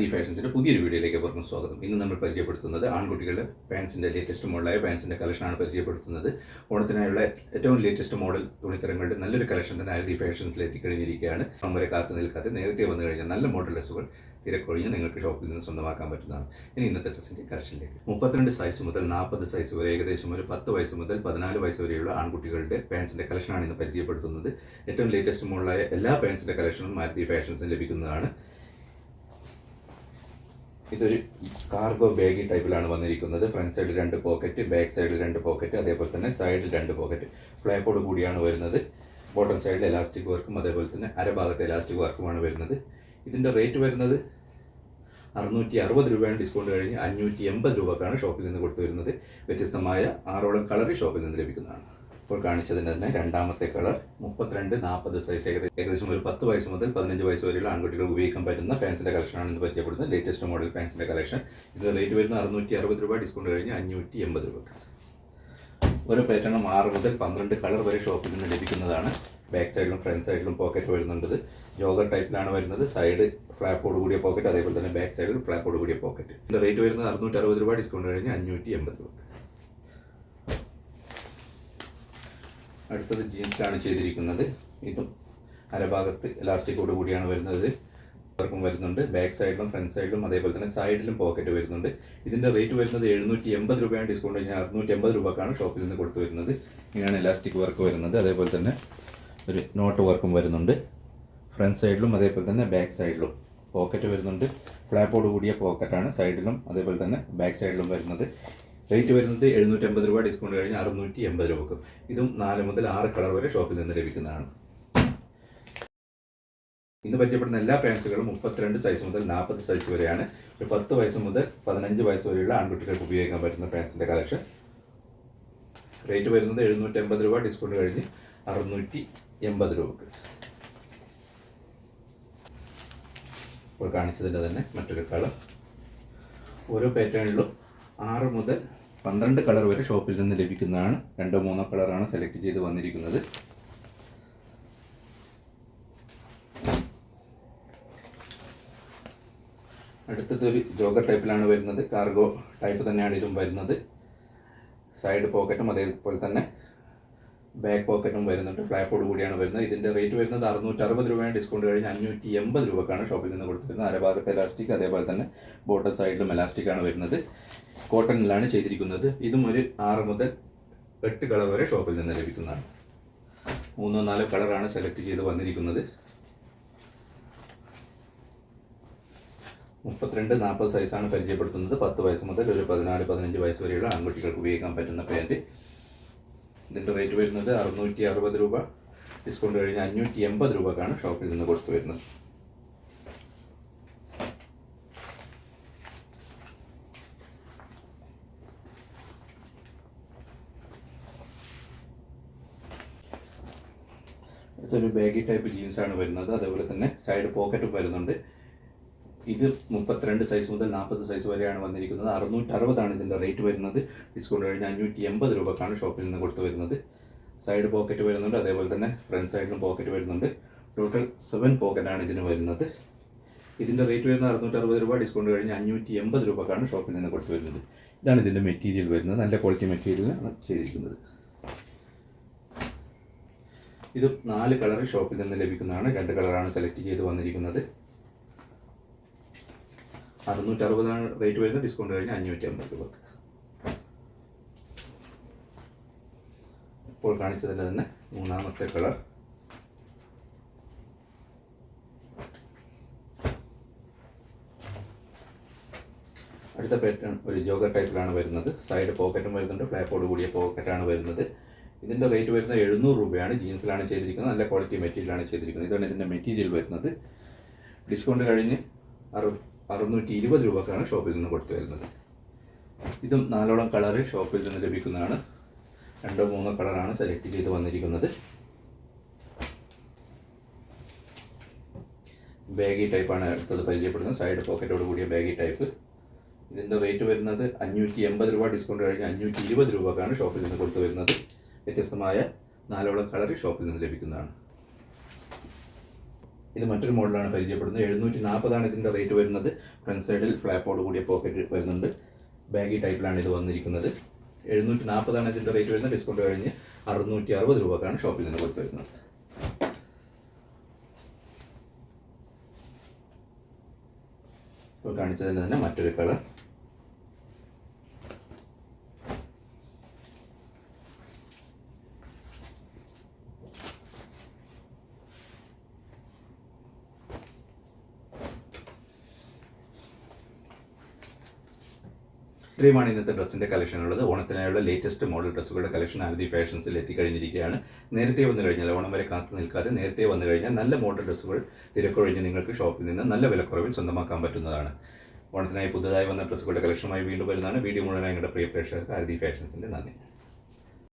മാരുതി ഫാഷൻസിന്റെ പുതിയൊരു വീഡിയോയിലേക്ക് അവർക്കും സ്വാഗതം. ഇന്ന് നമ്മൾ പരിചയപ്പെടുത്തുന്നത് ആൺകുട്ടികളുടെ പാൻസിന്റെ ലേറ്റസ്റ്റ് മോഡലായ പാൻസിന്റെ കളക്ഷനാണ് പരിചയപ്പെടുത്തുന്നത്. ഓണത്തിനായുള്ള ഏറ്റവും ലേറ്റസ്റ്റ് മോഡൽ തുണിത്തരങ്ങളുടെ നല്ലൊരു കളക്ഷൻ തന്നെ മാരുതി ഫാഷൻസിൽ എത്തിക്കഴിഞ്ഞിരിക്കുകയാണ്. നമ്മളെ കാത്തു നിൽക്കാതെ നേരത്തെ വന്നു കഴിഞ്ഞാൽ നല്ല മോഡൽ ഡ്രസ്സുകൾ തിരക്കൊഴിഞ്ഞ് നിങ്ങൾക്ക് ഷോപ്പിൽ നിന്ന് സ്വന്തമാക്കാൻ പറ്റുന്നതാണ്. ഇനി ഇന്നത്തെ ഡ്രസ്സിന്റെ കളക്ഷനിലേക്ക് മുപ്പത്തിരണ്ട് സൈസ് മുതൽ നാൽപ്പത് സൈസ് വരെ ഏകദേശം ഒരു പത്ത് വയസ്സ് മുതൽ പതിനാല് വയസ്സ് വരെയുള്ള ആൺകുട്ടികളുടെ പാൻസിന്റെ കളക്ഷനാണ് ഇന്ന് പരിചയപ്പെടുത്തുന്നത്. ഏറ്റവും ലേറ്റസ്റ്റ് മോഡലായ എല്ലാ പാൻസിന്റെ കളക്ഷനും മാരുതി ഫാഷൻസിൽ ലഭിക്കുന്നതാണ്. ഇതൊരു കാർഗോ ബാഗ് ടൈപ്പിലാണ് വന്നിരിക്കുന്നത്. ഫ്രണ്ട് സൈഡിൽ രണ്ട് പോക്കറ്റ് ബാക്ക് സൈഡിൽ രണ്ട് പോക്കറ്റ് അതേപോലെ തന്നെ സൈഡിൽ രണ്ട് പോക്കറ്റ് ഫ്ലാപ്പോട് കൂടിയാണ് വരുന്നത്. ബോട്ടം സൈഡിൽ എലാസ്റ്റിക് വർക്കും അതേപോലെ തന്നെ അരഭാഗത്തെ എലാസ്റ്റിക് വർക്കുമാണ് വരുന്നത്. ഇതിന്റെ റേറ്റ് വരുന്നത് അറുന്നൂറ്റി അറുപത് രൂപയാണ്. ഡിസ്കൗണ്ട് കഴിഞ്ഞ് അഞ്ഞൂറ്റി എൺപത് രൂപക്കാണ് ഷോപ്പിൽ നിന്ന് കൊടുത്തു വരുന്നത്. വ്യത്യസ്തമായ ആറോളം കളറി ഷോപ്പിൽ നിന്ന് ലഭിക്കുന്നതാണ്. ഇപ്പോൾ കാണിച്ചതിന്റെ തന്നെ രണ്ടാമത്തെ കളർ മുപ്പത്തിരണ്ട് നാൽപ്പത് സൈസ് ഏകദേശം ഏകദേശം ഒരു പത്ത് വയസ്സ് മുതൽ പതിനഞ്ച് വയസ്സ് വരെയുള്ള ആൺകുട്ടികൾ ഉപയോഗിക്കാൻ പറ്റുന്ന പാൻസിന്റെ കളക്ഷനാണ് ഇന്ന് പരിചയപ്പെടുന്നത്. ലേറ്റസ്റ്റ് മോഡൽ പാൻസിന്റെ കളക്ഷൻ ഇത് റേറ്റ് വരുന്ന അറുന്നൂറ്റി അറുപത് രൂപ ഡിസ്കൗണ്ട് കഴിഞ്ഞ് അഞ്ഞൂറ്റി എൺപത് രൂപ ഒരു പാറ്റേണും ആറ് മുതൽ പന്ത്രണ്ട് കളർ വരെ ഷോപ്പിൽ നിന്ന് ലഭിക്കുന്നതാണ്. ബാക്ക് സൈഡിലും ഫ്രണ്ട് സൈഡിലും പോക്കറ്റ് വരുന്നുണ്ട്. ജോഗർ ടൈപ്പിലാണ് വരുന്നത്. സൈഡ് ഫ്ലാപ്പോട് കൂടിയ പോക്കറ്റ് അതേപോലെ തന്നെ ബാക്ക് സൈഡിൽ ഫ്ലാപ്പോട് കൂടിയ പോക്കറ്റ് ഇതിന്റെ റേറ്റ് വരുന്നത് അറുന്നൂറ്റി അറുപത് രൂപ ഡിസ്കൗണ്ട് കഴിഞ്ഞ് അഞ്ഞൂറ്റി എൺപത് രൂപ അടുത്തത് ജീൻസിലാണ് ചെയ്തിരിക്കുന്നത്. ഇതും അരഭാഗത്ത് ഇലാസ്റ്റിക്കോട് കൂടിയാണ് വരുന്നത്. വർക്കും വരുന്നുണ്ട്. ബാക്ക് സൈഡിലും ഫ്രണ്ട് സൈഡിലും അതേപോലെ തന്നെ സൈഡിലും പോക്കറ്റ് വരുന്നുണ്ട്. ഇതിന്റെ റേറ്റ് വരുന്നത് എഴുന്നൂറ്റി എൺപത് രൂപയാണ്. ഡിസ്കൗണ്ട് കഴിഞ്ഞാൽ അറുന്നൂറ്റി എൺപത് രൂപക്കാണ് ഷോപ്പിൽ നിന്ന് കൊടുത്തു വരുന്നത്. ഇങ്ങനെയാണ് ഇലാസ്റ്റിക് വർക്ക് വരുന്നത്. അതേപോലെ തന്നെ ഒരു നോട്ട് വർക്കും വരുന്നുണ്ട്. ഫ്രണ്ട് സൈഡിലും അതേപോലെ തന്നെ ബാക്ക് സൈഡിലും പോക്കറ്റ് വരുന്നുണ്ട്. ഫ്ലാപ്പോട് കൂടിയ പോക്കറ്റാണ് സൈഡിലും അതേപോലെ തന്നെ ബാക്ക് സൈഡിലും വരുന്നത്. റേറ്റ് വരുന്നത് എഴുന്നൂറ്റി അമ്പത് രൂപ ഡിസ്കൗണ്ട് കഴിഞ്ഞ് അറുന്നൂറ്റി എൺപത് രൂപക്ക് ഇതും നാല് മുതൽ ആറ് കളർ വരെ ഷോപ്പിൽ നിന്ന് ലഭിക്കുന്നതാണ്. ഇന്ന് പറ്റപ്പെടുന്ന എല്ലാ പാൻസുകളും മുപ്പത്തിരണ്ട് സൈസ് മുതൽ നാൽപ്പത് സൈസ് വരെയാണ്. ഒരു പത്ത് വയസ്സ് മുതൽ പതിനഞ്ച് വയസ്സ് വരെയുള്ള ആൺകുട്ടികൾക്ക് ഉപയോഗിക്കാൻ പറ്റുന്ന പാൻസിന്റെ കളക്ഷൻ റേറ്റ് വരുന്നത് എഴുന്നൂറ്റി അമ്പത് രൂപ ഡിസ്കൗണ്ട് കഴിഞ്ഞ് അറുന്നൂറ്റി എൺപത് രൂപക്ക് ഇപ്പോൾ കാണിച്ചതിന്റെ തന്നെ മറ്റൊരു കളർ. ഓരോ പാറ്റേണിലും ആറ് മുതൽ പന്ത്രണ്ട് കളർ വരെ ഷോപ്പിൽ നിന്ന് ലഭിക്കുന്നതാണ്. രണ്ടോ മൂന്നോ കളറാണ് സെലക്ട് ചെയ്ത് വന്നിരിക്കുന്നത്. അടുത്തത് ഒരു ജോഗർ ടൈപ്പിലാണ് വരുന്നത്. കാർഗോ ടൈപ്പ് തന്നെയാണ് ഇതും വരുന്നത്. സൈഡ് പോക്കറ്റും അതേപോലെ തന്നെ. ബാക്ക് പോക്കറ്റും വരുന്നുണ്ട്. ഫ്ലാപ്പോട് കൂടിയാണ് വരുന്നത്. ഇതിന്റെ റേറ്റ് വരുന്നത് അറുന്നൂറ്റി അറുപത് രൂപയാണ്. ഡിസ്കൗണ്ട് കഴിഞ്ഞ് അഞ്ഞൂറ്റി എൺപത് രൂപക്കാണ് ഷോപ്പിൽ നിന്ന് കൊടുത്തിരുന്നത് അരഭാഗത്ത് എലാസ്റ്റിക് അതേപോലെ തന്നെ ബോട്ടം സൈഡിലും എലാസ്റ്റിക് ആണ് വരുന്നത്. കോട്ടണിലാണ് ചെയ്തിരിക്കുന്നത്. ഇതും ഒരു ആറ് മുതൽ എട്ട് കളർ വരെ ഷോപ്പിൽ നിന്ന് ലഭിക്കുന്നതാണ്. മൂന്നോ നാലോ കളറാണ് സെലക്ട് ചെയ്ത് വന്നിരിക്കുന്നത്. മുപ്പത്തിരണ്ട് നാൽപ്പത് സൈസാണ് പരിചയപ്പെടുത്തുന്നത്. പത്ത് വയസ്സ് മുതൽ ഒരു പതിനാല് പതിനഞ്ച് വയസ്സ് വരെയുള്ള ആൺകുട്ടികൾക്ക് ഉപയോഗിക്കാൻ പറ്റുന്ന പാന്റ് ഇതിന്റെ റേറ്റ് വരുന്നത് അറുന്നൂറ്റി അറുപത് രൂപ. ഡിസ്കൗണ്ട് കഴിഞ്ഞ് അഞ്ഞൂറ്റി എൺപത് രൂപക്കാണ് ഷോപ്പിൽ നിന്ന് കൊടുത്തു വരുന്നത്. അടുത്തൊരു ബാഗി ടൈപ്പ് ജീൻസാണ് വരുന്നത്. അതേപോലെ തന്നെ സൈഡ് പോക്കറ്റും വരുന്നുണ്ട്. ഇത് മുപ്പത്തിരണ്ട് സൈസ് മുതൽ നാൽപ്പത് സൈസ് വരെയാണ് വന്നിരിക്കുന്നത്. അറുന്നൂറ്റി അറുപതാണ് ഇതിന്റെ റേറ്റ് വരുന്നത്. ഡിസ്കൗണ്ട് കഴിഞ്ഞ് അഞ്ഞൂറ്റി എൺപത് രൂപക്കാണ് ഷോപ്പിൽ നിന്ന് കൊടുത്തു വരുന്നത്. സൈഡ് പോക്കറ്റ് വരുന്നുണ്ട്. അതേപോലെ തന്നെ ഫ്രണ്ട് സൈഡിലും പോക്കറ്റ് വരുന്നുണ്ട്. ടോട്ടൽ സെവൻ പോക്കറ്റാണ് ഇതിന് വരുന്നത്. ഇതിന്റെ റേറ്റ് വരുന്നത് അറുന്നൂറ്റി അറുപത് രൂപ. ഡിസ്കൗണ്ട് കഴിഞ്ഞ് അഞ്ഞൂറ്റി എൺപത് രൂപക്കാണ് ഷോപ്പിൽ നിന്ന് കൊടുത്തു വരുന്നത്. ഇതാണ് ഇതിന്റെ മെറ്റീരിയൽ വരുന്നത്. നല്ല ക്വാളിറ്റി മെറ്റീരിയലാണ് ചെയ്തിരിക്കുന്നത്. ഇത് നാല് കളർ ഷോപ്പിൽ നിന്ന് ലഭിക്കുന്നതാണ്. രണ്ട് കളറാണ് സെലക്ട് ചെയ്ത് വന്നിരിക്കുന്നത്. അറുന്നൂറ്റി അറുപതാണ് റേറ്റ് വരുന്നത് ഡിസ്കൗണ്ട് കഴിഞ്ഞാൽ അഞ്ഞൂറ്റി അമ്പത് രൂപ ഇപ്പോൾ കാണിച്ചതിന്റെ തന്നെ മൂന്നാമത്തെ കളർ അടുത്ത പാറ്റേൺ ഒരു ജോഗർ ടൈപ്പിലാണ് വരുന്നത്. സൈഡ് പോക്കറ്റും വരുന്നുണ്ട്. ഫ്ലാപ്പോട് കൂടിയ പോക്കറ്റാണ് വരുന്നത്. ഇതിന്റെ റേറ്റ് വരുന്നത് എഴുന്നൂറ് രൂപയാണ്. ജീൻസിലാണ് ചെയ്തിരിക്കുന്നത്. നല്ല ക്വാളിറ്റി മെറ്റീരിയലാണ് ചെയ്തിരിക്കുന്നത്. ഇതാണ് ഇതിന്റെ മെറ്റീരിയൽ വരുന്നത്. ഡിസ്കൗണ്ട് കഴിഞ്ഞ് അറു അറുന്നൂറ്റി ഇരുപത് രൂപക്കാണ് ഷോപ്പിൽ നിന്ന് കൊടുത്തു വരുന്നത്. ഇതും നാലോളം കളറ് ഷോപ്പിൽ നിന്ന് ലഭിക്കുന്നതാണ്. രണ്ടോ മൂന്നോ കളറാണ് സെലക്ട് ചെയ്ത് വന്നിരിക്കുന്നത്. ബാഗി ടൈപ്പാണ് അടുത്തത് പരിചയപ്പെടുന്നത്. സൈഡ് പോക്കറ്റോട് കൂടിയ ബാഗി ടൈപ്പ്. ഇതിന്റെ റേറ്റ് വരുന്നത് അഞ്ഞൂറ്റി എൺപത് രൂപ ഡിസ്കൗണ്ട് കഴിഞ്ഞ് അഞ്ഞൂറ്റി ഇരുപത് രൂപക്കാണ് ഷോപ്പിൽ നിന്ന് കൊടുത്തു വരുന്നത്. വ്യത്യസ്തമായ നാലോളം കളർ ഷോപ്പിൽ നിന്ന് ലഭിക്കുന്നതാണ്. ഇത് മറ്റൊരു മോഡലാണ് പരിചയപ്പെടുന്നത്. എഴുന്നൂറ്റി നാൽപ്പതാണ് ഇതിന്റെ റേറ്റ് വരുന്നത്. ഫ്രണ്ട് സൈഡിൽ ഫ്ലാപ്പോട് കൂടിയ പോക്കറ്റ് വരുന്നുണ്ട്. ബാഗി ടൈപ്പിലാണ് ഇത് വന്നിരിക്കുന്നത്. എഴുന്നൂറ്റി നാൽപ്പതാണ് ഇതിന്റെ റേറ്റ് വരുന്നത്. ഡിസ്കൗണ്ട് കഴിഞ്ഞ് അറുന്നൂറ്റി അറുപത് രൂപക്കാണ് ഷോപ്പിൽ നിന്ന് കൊടുത്തു വരുന്നത്. ഇപ്പോൾ കാണിച്ചതിന് തന്നെ മറ്റൊരു കളർ ഇത്രയുമാണ് ഇന്നത്തെ ഡ്രസ്സിന്റെ കളക്ഷൻ ഉള്ളത്. ഓണത്തിനായുള്ള ലേറ്റസ്റ്റ് മോഡൽ ഡ്രസ്സുകളുടെ കളക്ഷൻ ആരതി ഫാഷൻസിൽ എത്തിക്കഴിഞ്ഞിരിക്കുകയാണ്. നേരത്തെ വന്നു കഴിഞ്ഞാൽ ഓണം വരെ കാത്തു നിൽക്കാതെ നേരത്തെ വന്നു കഴിഞ്ഞാൽ നല്ല മോഡൽ ഡ്രസ്സുകൾ തിരക്കൊഴിഞ്ഞ് നിങ്ങൾക്ക് ഷോപ്പിൽ നിന്ന് നല്ല വിലക്കുറവിൽ സ്വന്തമാക്കാൻ പറ്റുന്നതാണ്. ഓണത്തിനായി പുതുതായി വന്ന ഡ്രസ്സുകളുടെ കളക്ഷനുമായി വീണ്ടും വരുന്നതാണ്. വീഡിയോ മുഴുവനായി ഞങ്ങളുടെ പ്രിയ പ്രേക്ഷകർക്ക് ആരതി ഫാഷൻസിന്റെ നന്ദി.